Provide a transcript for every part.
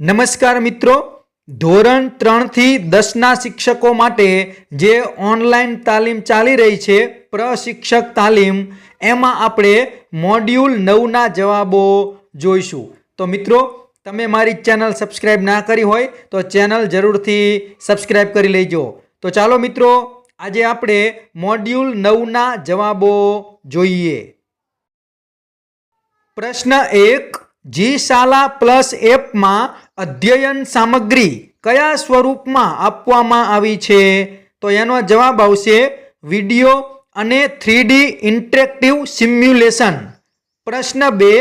નમસ્કાર મિત્રો. ધોરણ ત્રણથી દસના શિક્ષકો માટે જે ઓનલાઈન તાલીમ ચાલી રહી છે, પ્રશિક્ષક તાલીમ, એમાં આપણે મોડ્યુલ નવના જવાબો જોઈશું. તો મિત્રો, તમે મારી ચેનલ સબસ્ક્રાઈબ ના કરી હોય, તો ચેનલ જરૂરથી સબસ્ક્રાઈબ કરી લેજો. તો ચાલો મિત્રો, આજે આપણે મોડ્યુલ નવના જવાબો જોઈએ. પ્રશ્ન એક, જી શાલા પ્લસ એપમાં અધ્યયન સામગ્રી કયા સ્વરૂપમાં આપવામાં આવી છે? તો એનો જવાબ આવશે વીડિયો અને થ્રીડી ઇન્ટરેક્ટિવ સિમ્યુલેશન. પ્રશ્ન બે,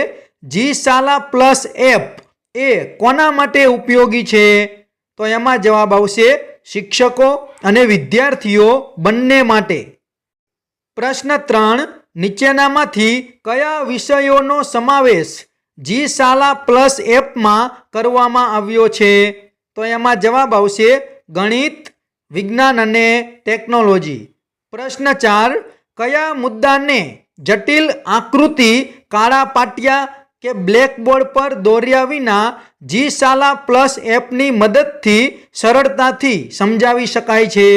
જી શાલા પ્લસ એપ એ કોના માટે ઉપયોગી છે? તો એમાં જવાબ આવશે શિક્ષકો અને વિદ્યાર્થીઓ બંને માટે. પ્રશ્ન ત્રણ, નીચેનામાંથી કયા વિષયોનો સમાવેશ જી શાલા પ્લસ એપમાં કરવામાં આવ્યો છે. તો એમાં જવાબ આવશે ગણિત, વિજ્ઞાન અને ટેકનોલોજી. પ્રશ્ન ચાર, કયા મુદ્દાને જટિલ આકૃતિ કાળા પાટિયા કે બ્લેકબોર્ડ પર દોર્યા વિના જી શાલા પ્લસ એપની મદદથી સરળતાથી સમજાવી શકાય છે?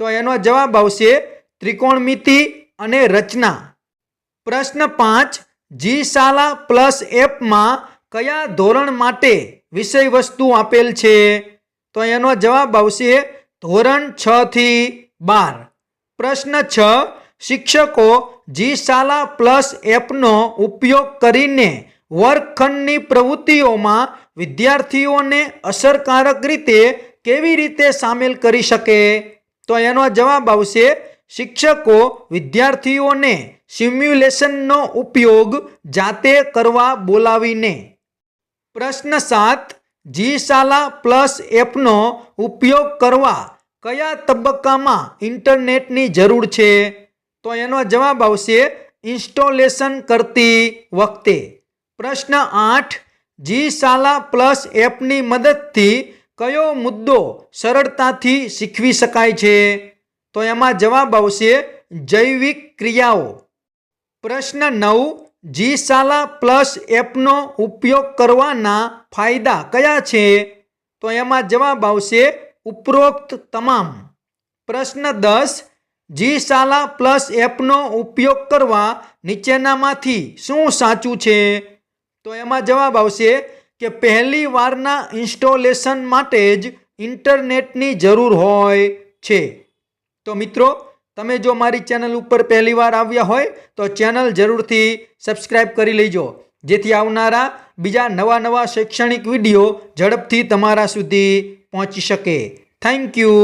તો એનો જવાબ આવશે ત્રિકોણમિતિ અને રચના. પ્રશ્ન પાંચ જી શાલા પ્લસ એપમાં કયા ધોરણ માટે વિષય વસ્તુ આપેલ છે? તો એનો જવાબ આવશે ધોરણ છ થી બાર. પ્રશ્ન છ, શિક્ષકો જી શાલા પ્લસ એપનો ઉપયોગ કરીને વર્ગખંડની પ્રવૃત્તિઓમાં વિદ્યાર્થીઓને અસરકારક રીતે કેવી રીતે સામેલ કરી શકે? તો એનો જવાબ આવશે શિક્ષકો વિદ્યાર્થીઓને સિમ્યુલેશનનો ઉપયોગ જાતે કરવા બોલાવીને. પ્રશ્ન સાત જી શાલા પ્લસ એપનો ઉપયોગ કરવા કયા તબક્કામાં ઇન્ટરનેટની જરૂર છે? તો એનો જવાબ આવશે ઇન્સ્ટોલેશન કરતી વખતે. પ્રશ્ન આઠ જી શાલા પ્લસ એપની મદદથી કયો મુદ્દો સરળતાથી શીખવી શકાય છે? તો એમાં જવાબ આવશે જૈવિક ક્રિયાઓ. પ્રશ્ન નવ જી શાલા પ્લસ એપનો ઉપયોગ કરવાના ફાયદા કયા છે? તો એમાં જવાબ આવશે ઉપરોક્ત તમામ. પ્રશ્ન દસ જી શાલા પ્લસ એપનો ઉપયોગ કરવા નીચેનામાંથી શું સાચું છે? તો એમાં જવાબ આવશે કે પહેલી વારના ઇન્સ્ટોલેશન માટે જ ઇન્ટરનેટની જરૂર હોય છે. તો મિત્રો તમે જો મારી ચેનલ ઉપર પહેલીવાર આવ્યા હોય, તો ચેનલ જરૂરથી સબસ્ક્રાઈબ કરી લેજો. જેથી આવનારા બીજા નવા નવા શૈક્ષણિક વીડિયો ઝડપથી તમારા સુધી પહોંચી શકે. Thank you